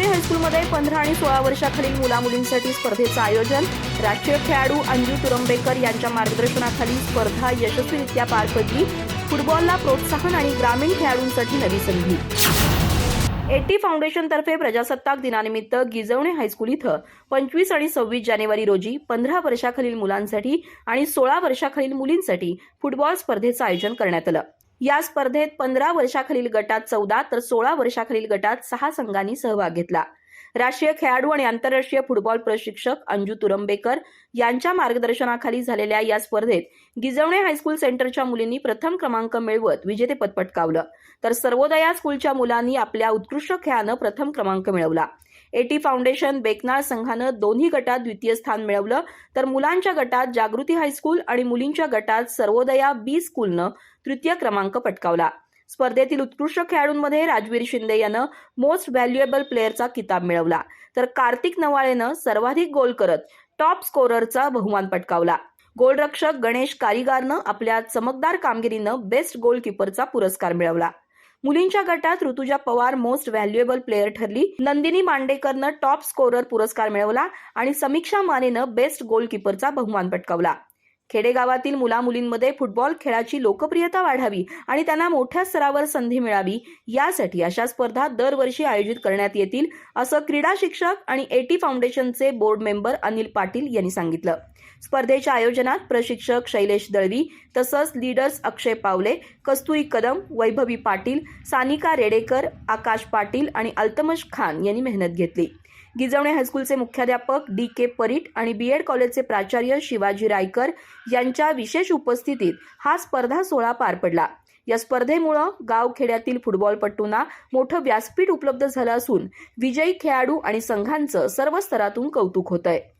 गिजवणे हायस्कूलमध्ये पंधरा आणि सोळा वर्षाखालील मुलामुलींसाठी स्पर्धेचं आयोजन. राष्ट्रीय खेळाडू अंजू तुरंबेकर यांच्या मार्गदर्शनाखाली स्पर्धा यशस्वीरित्या पार पडली. फुटबॉलला प्रोत्साहन आणि ग्रामीण खेळाडूंसाठी नवी संधी. एटी फाउंडेशनतर्फे प्रजासत्ताक दिनानिमित्त गिजवणे हायस्कूल इथं. पंचवीस आणि सव्वीस जानेवारी रोजी पंधरा वर्षाखालील मुलांसाठी आणि सोळा वर्षाखालील मुलींसाठी फुटबॉल स्पर्धेचं आयोजन करण्यात आलं. या स्पर्धेत पंधरा वर्षाखालील गटात चौदा तर सोळा वर्षाखालील गटात सहा संघांनी सहभाग घेतला. राष्ट्रीय खेळाडू आणि आंतरराष्ट्रीय फुटबॉल प्रशिक्षक अंजू तुरंबेकर यांच्या मार्गदर्शनाखाली झालेल्या या स्पर्धेत गिजवणे हायस्कूल सेंटरच्या मुलींनी प्रथम क्रमांक मिळवत विजेतेपद पटकावलं. तर सर्वोदया स्कूलच्या मुलांनी आपल्या उत्कृष्ट खेळानं प्रथम क्रमांक मिळवला. एटी फाउंडेशन बेकनाळ संघानं दोन्ही गटात द्वितीय स्थान मिळवलं. तर मुलांच्या गटात जागृती हायस्कूल आणि मुलींच्या गटात सर्वोदया बी स्कूलनं तृतीय क्रमांक पटकावला. स्पर्धेतील उत्कृष्ट खेळाडूंमध्ये राजवीर शिंदे यानं मोस्ट व्हॅल्युएबल प्लेअरचा किताब मिळवला. तर कार्तिक नवाळेनं सर्वाधिक गोल करत टॉप स्कोररचा बहुमान पटकावला. गोलरक्षक गणेश कारिगारनं आपल्या चमकदार कामगिरीनं बेस्ट गोलकीपरचा पुरस्कार मिळवला. मुलींच्या गटात Rutuja Pawar most valuable player ठरली. नंदिनी मांडेकरनं टॉप स्कोरर पुरस्कार मिळवला आणि समीक्षा मानेनं बेस्ट गोलकीपरचा बहुमान पटकावला. खेडेगावातील मुला मुलींमध्ये फुटबॉल खेळाची लोकप्रियता वाढावी आणि त्यांना मोठ्या स्तरावर संधी मिळावी यासाठी अशा स्पर्धा दरवर्षी आयोजित करण्यात येतील असं क्रीडा शिक्षक आणि एटी फाउंडेशनचे बोर्ड मेंबर अनिल पाटील यांनी सांगितलं. स्पर्धेच्या आयोजनात प्रशिक्षक शैलेश दळवी तसंच लीडर्स अक्षय पावले कस्तुरी कदम वैभवी पाटील सानिका रेडेकर आकाश पाटील आणि अल्तमश खान यांनी मेहनत घेतली. गिजवणे हायस्कूलचे मुख्याध्यापक डी के परीट आणि बी एड कॉलेजचे प्राचार्य शिवाजी रायकर यांच्या विशेष उपस्थितीत हा स्पर्धा सोहळा पार पडला. या स्पर्धेमुळं गावखेड्यातील फुटबॉलपटूंना मोठं व्यासपीठ उपलब्ध झालं असून विजयी खेळाडू आणि संघांचं सर्व स्तरातून कौतुक होतंय.